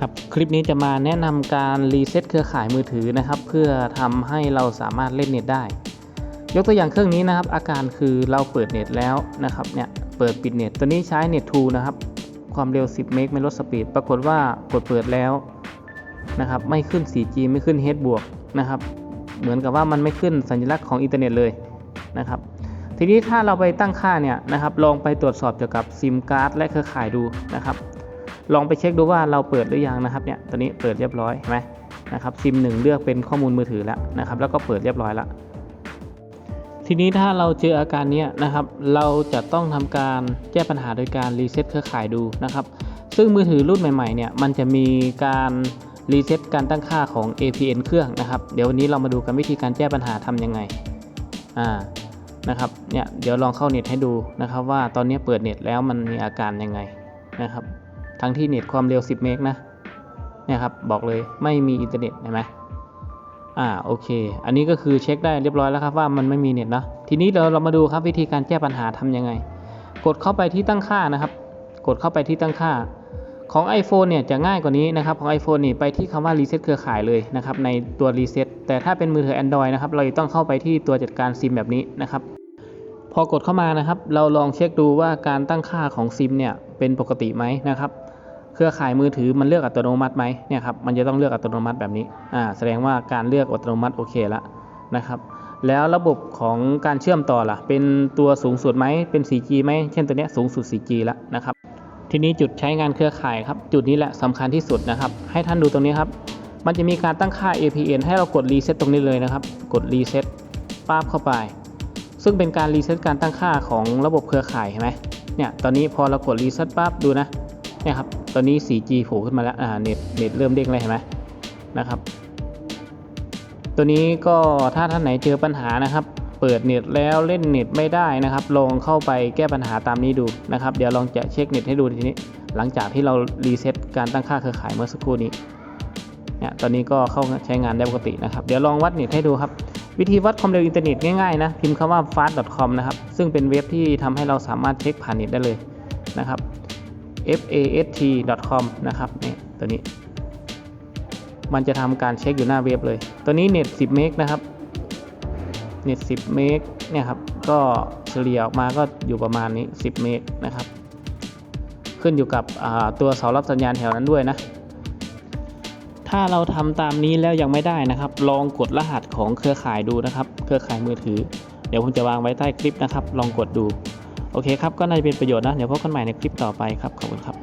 ครับคลิปนี้จะมาแนะนำการรีเซ็ตเครือข่ายมือถือนะครับ เพื่อทำให้เราสามารถเล่นเน็ตได้ ยกตัวอย่างเครื่องนี้นะครับ อาการคือเราเปิดเน็ตแล้วนะครับเนี่ยเปิดปิดเน็ตตัวนี้ใช้เน็ตทูนะครับ ความเร็ว 10 เมกไม่ลดสปีดปรากฏว่ากดเปิดแล้วนะครับไม่ขึ้น 4G ไม่ขึ้น H บวกนะครับเหมือนกับว่ามันไม่ขึ้นสัญลักษณ์ของอินเทอร์เน็ตเลยนะครับ ทีนี้ถ้าเราไปตั้งค่าเนี่ยนะครับลองไปตรวจสอบเกี่ยวกับซิมการ์ดและเครือข่ายดูนะครับ ลองไปเช็คดูว่าเราเปิดหรือยังนะครับเนี่ยตอนนี้เปิดเรียบร้อยเห็นไหมนะครับซิมหนึ่งเลือกเป็นข้อมูลมือถือแล้วนะครับ แล้วก็เปิดเรียบร้อยแล้วทีนี้ถ้าเราเจออาการนี้นะครับ เราจะต้องทำการแก้ปัญหาโดยการรีเซ็ตเครือข่ายดูนะครับ ซึ่งมือถือรุ่นใหม่ๆเนี่ยมันจะมีการรีเซ็ตการตั้งค่าของ APN เครื่องนะครับ เดี๋ยววันนี้เรามาดูกันวิธีการแก้ปัญหาทำยังไงอ่านะครับเนี่ยเดี๋ยวลองเข้าเน็ตให้ดูนะครับ ว่าตอนนี้เปิดเน็ตแล้วมันมีอาการยังไงนะครับ ทั้งที่เน็ตความเร็ว 10 เมกนะเนี่ยครับบอกเลยไม่มีอินเทอร์เน็ตเห็นไหมอ่าโอเค อันนี้ก็คือเช็คได้เรียบร้อยแล้วครับว่ามันไม่มีเน็ตนะทีนี้เราเรามาดูครับวิธีการแก้ปัญหาทำยังไง กดเข้าไปที่ตั้งค่านะครับ กดเข้าไปที่ตั้งค่า ของ iPhone เนี่ยจะง่ายกว่านี้นะครับของ iPhone นี่ไปที่คำว่า reset เครือข่ายเลยนะครับในตัว reset แต่ถ้าเป็นมือถือ Android นะครับเราจะต้องเข้าไปที่ตัวจัดการซิมแบบนี้นะครับพอกดเข้ามานะครับ เราลองเช็คดูว่าการตั้งค่าของซิมเนี่ยเป็นปกติไหมนะครับ รือข่ายมือถือมันเลือกอัตโนมัติไหมเนี่ยครับมันจะต้องเลือกอัตโนมัติแบบนี้อ่าแสดงว่าการเลือกอัตโนมัติโอเคแล้วนะครับแล้วระบบของการเชื่อมต่อล่ะ เป็นตัวสูงสุดไหมเป็น 4G ไหมเช่นตัวนี้สูงสุด 4G แล้วนะครับ ทีนี้จุดใช้งานเครือข่ายครับ จุดนี้แหละสำคัญที่สุดนะครับ ให้ท่านดูตรงนี้ครับ มันจะมีการตั้งค่า APN ให้เรากดรีเซ็ตตรงนี้เลยนะครับ กดรีเซ็ตปั๊บเข้าไป ซึ่งเป็นการรีเซ็ตการตั้งค่าของระบบเครือข่ายเห็นไหมเนี่ย ตอนนี้พอเรากดรีเซ็ตปั๊บดูนะ เนี่ยครับ ตอนนี้ 4G โผล่ขึ้นมาแล้ว อ่า เน็ต เน็ตเริ่มเด้งเลยเห็นไหมนะครับ ตัวนี้ก็ถ้าท่านไหนเจอปัญหานะครับ เปิดเน็ตแล้วเล่นเน็ตไม่ได้นะครับ ลองเข้าไปแก้ปัญหาตามนี้ดูนะครับ เดี๋ยวลองจะเช็คเน็ตให้ดูทีนี้ หลังจากที่เรารีเซ็ตการตั้งค่าเครือข่ายเมื่อสักครู่นี้ เนี่ย ตอนนี้ก็เข้าใช้งานได้ปกตินะครับ เดี๋ยวลองวัดเน็ตให้ดูครับวิธีวัดความเร็วอินเทอร์เน็ตง่ายๆนะพิมพ์คำว่า fast.com นะครับ ซึ่งเป็นเว็บที่ทำให้เราสามารถเช็คผ่านเน็ตได้เลยนะครับ fast.com นะครับนี่ตัวนี้ มันจะทำการเช็คอยู่หน้าเว็บเลย ตัวนี้เน็ต10เมกนะครับเน็ต10เมกเนี่ยครับ ก็เฉลี่ยออกมาก็อยู่ประมาณนี้ 10 เมกนะครับ ขึ้นอยู่กับตัวเสารับสัญญาณแถวนั้นด้วยนะ ถ้าเราทำตามนี้แล้วยังไม่ได้นะครับ ลองกดรหัสของเครือข่ายดูนะครับ เครือข่ายมือถือ เดี๋ยวผมจะวางไว้ใต้คลิปนะครับ ลองกดดู โอเคครับก็น่าจะเป็นประโยชน์นะ เดี๋ยวพบกันใหม่ในคลิปต่อไปครับ ขอบคุณครับ